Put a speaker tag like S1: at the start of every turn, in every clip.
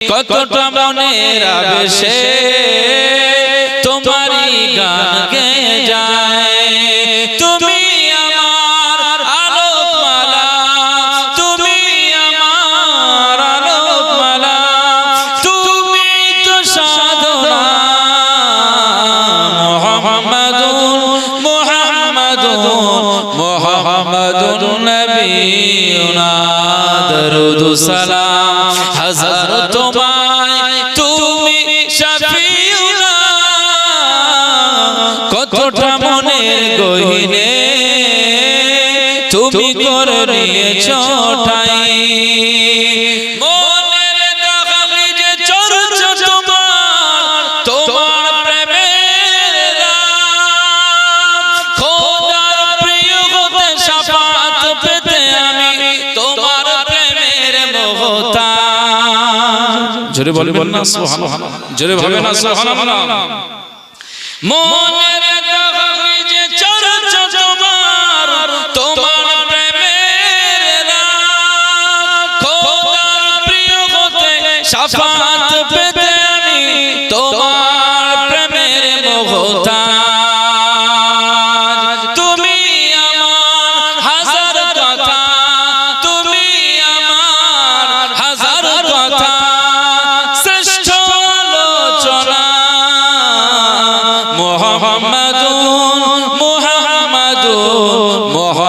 S1: কতটা মনের আবেশে তোমারই গান গে যায়। তুমি আমার আলোকমালা, তুমি আমার আলোকমালা, তুমি তো সাধনা। মোহাম্মদুর মোহাম্মদুর মোহাম্মদুর নবীনা, দরুদ সালাম। হাজার তোমায় তুমি কতটা মনের গহিনে তুমি করে নিয়েছ জোরে বলবেন না সুবহানাল্লাহ। জোরে বলবেন না সুবহানাল্লাহ। মনের দাগালে যে চর্চা তোমার তোমার প্রেমের রাত। খোদার প্রিয় হতে শাফাত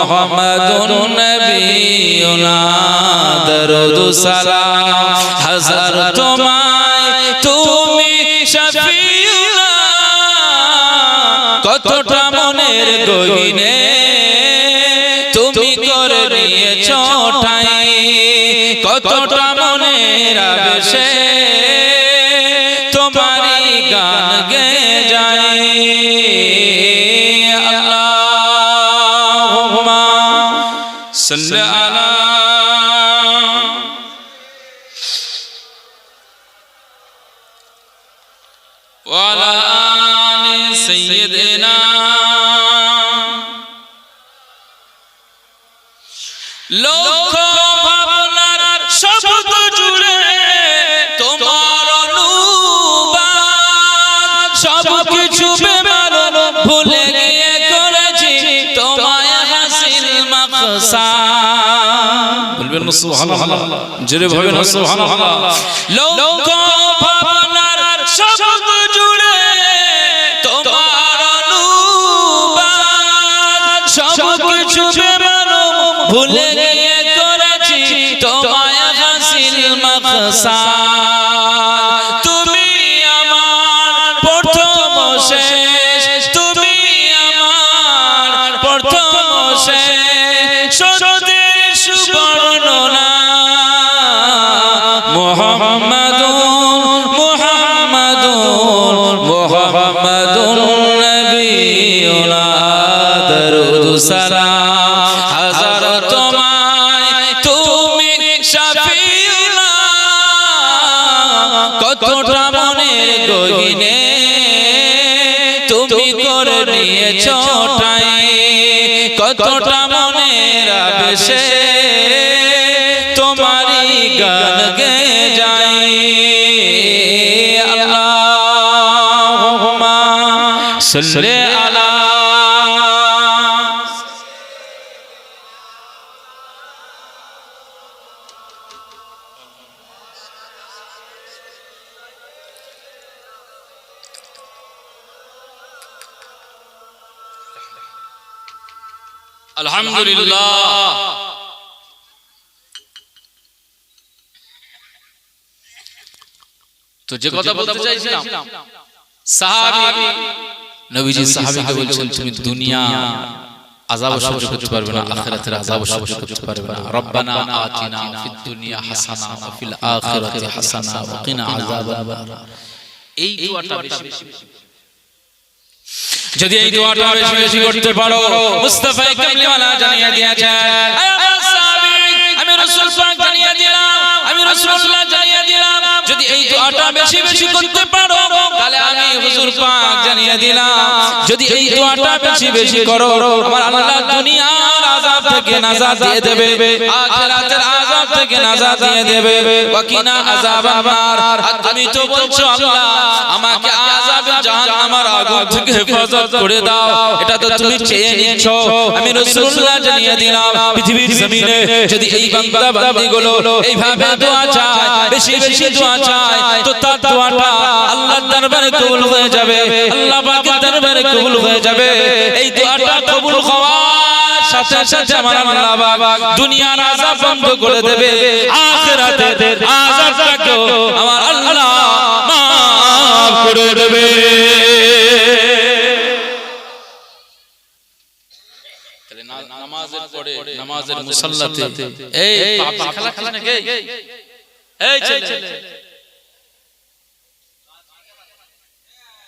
S1: মোহাম্মদুন নবিয়ুনা দরুদ সালাম। হাজার তোমায় তুমি শফিউনা কতটা মনের গহিনে তুমি করে নিয়েছ ঠাই। কতটা মনের আবেশে তোমারই গান গে যায় Sallallahu সুবহানাল্লাহ। জোরে বলবেন সুবহানাল্লাহ। লক্ষ ভাবনার শব্দ জুড়ে তোমার অনুবাদ। সব কিছু বেমালুম ভুলে গিয়ে করেছি তোমায় হাসিল মাকসাদ। গহিনে তুমি করে নিয়েছ কতটা মনের রাখছে তোমারই গান গে যাই। আল্লাহ সাল্লি আলা আলহামদুলিল্লাহ তো যে কথা বলতে চাইছিলাম সাহাবী নবীজি সাহাবীকে বলছেন তুমি দুনিয়া আযাব সহ্য করতে পারবে না আখিরাতের আযাব সহ্য করতে পারবে না রব্বানা আতিনা ফিদ দুনিয়া হাসানা ওয়া ফিল আখিরাতি হাসানা ওয়া কিনা আযাবান এই দোয়াটা বেশি যদি এই দোয়াটা বেশি বেশি করতে পারো মুস্তাফা কামলিওয়ালা জানিয়ে দিয়েছেন আমি রাসূল পাক জানিয়ে দিলাম আমি রাসূলুল্লাহ জানিয়ে দিলাম। যদি এই দোয়াটা বেশি বেশি করতে পারো তাহলে আমি হুজুর পাক জানিয়ে দিলাম। যদি এই দোয়াটা বেশি বেশি করো আমার আল্লাহ দুনিয়ার আযাব থেকে নাজাত দিয়ে দেবে আখিরাতের আযাব থেকে নাজাত দিয়ে দেবে। ওয়াকিনা আযাবান নার তুমি তো বলছো আল্লাহ, আমাকে আযাবে জাহান্নামের আগুন থেকে হেফাজত করে দাও। এটা তো তুমি চেয়ে নিচ্ছ। আমি রাসূলুল্লাহ জানিয়ে দিলাম, পৃথিবীর জমিনে যদি এই বান্দা বান্দিগুলো এইভাবে দোয়া চায়, বেশি বেশি দোয়া চায়, তো তার দোয়াটা আল্লাহর দরবারে কবুল হয়ে যাবে। আল্লাহ পাকের দরবারে কবুল হয়ে যাবে। এই দোয়াটা কবুল সাথে সাথে আমার আল্লাহ পাক দুনিয়ার আযাব বন্ধ করে দেবে। আখিরাতের আযাবটাকেও আমার আল্লাহ করে দেবে। নামাজের পরে নামাজের মুসাল্লাতে। এই পাপি খেলা খেলা নাকি? এই ছেলে।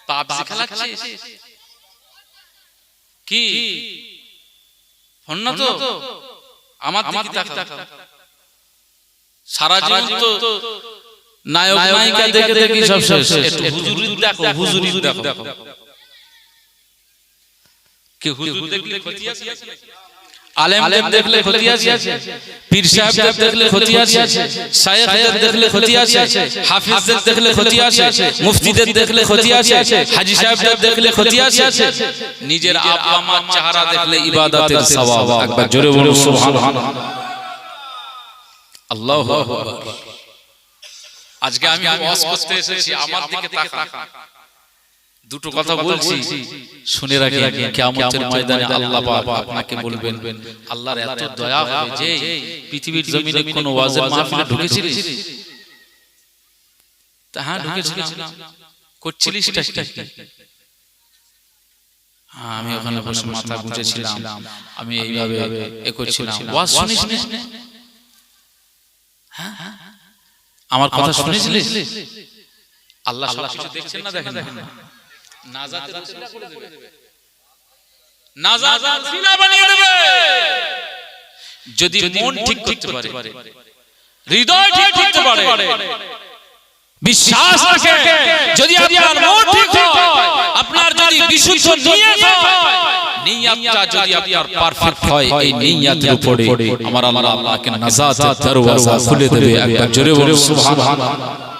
S1: পাবজি খেলাচ্ছিস কি? ফোন না তো আমার দিকে তাকাও। সারা জীবন তো নায়ক নায়িকা দেখে দেখে সব শেষ। একটু হুজুরি দেখো হুজুরি দেখো। কি হুজুর দেখলে ক্ষতি আছে দেখলে ক্ষতি আছে পীর সাহেবদের দেখলে ক্ষতি আছে শায়েখদের দেখলে ক্ষতি আছে হাফিজদের দেখলে ক্ষতি আছে মুফতিদের দেখলে ক্ষতি আছে হাজী সাহেবদের দেখলে ক্ষতি আছে নিজের আব্বা মার চেহারা দেখলে ইবাদতের সওয়াব একবার জোরে বলুন সুবহানাল্লাহ আল্লাহু আকবার আজকে আমি ওয়াজ করতে এসেছি আমার দিকে তাকা দুটো কথা বলছি শুনে রাখি কিয়ামতের ময়দানে আল্লাহ পাক আপনাকে বলবেন আল্লাহর এত দয়া হবে যে পৃথিবীর জমিনে কোন ওয়াজের মাহফিলে ঢুকেছিলিস? তা হ্যাঁ ঢুকেছিলাম। করছিলিস হ্যাঁ, আমি ওখানে বসে মাথা গুঁজেছিলাম। আমি এইভাবে এ করছিলাম। ওয়াজ শুনিস না? হ্যাঁ আমার কথা শুনেছিলিস? আল্লাহ সব কিছু দেখছেন না দেখেন না? নাজাতের উসিলা করে দেবে। নাজাতের উসিলা বানিয়ে দেবে। যদি মন ঠিক করতে পারে। হৃদয় ঠিক করতে পারে। বিশ্বাস রাখে যদি আপনার মন ঠিক হয় আপনার যদি বিশুদ্ধ নিয়ত হয় নিয়তটা যদি আপনার পারফেক্ট হয় এই নিয়তের উপরে আমার আল্লাহ আপনাকে নাজাতের দরওয়াজা খুলে দেবে। একবার জোরে বলুন সুবহানাল্লাহ।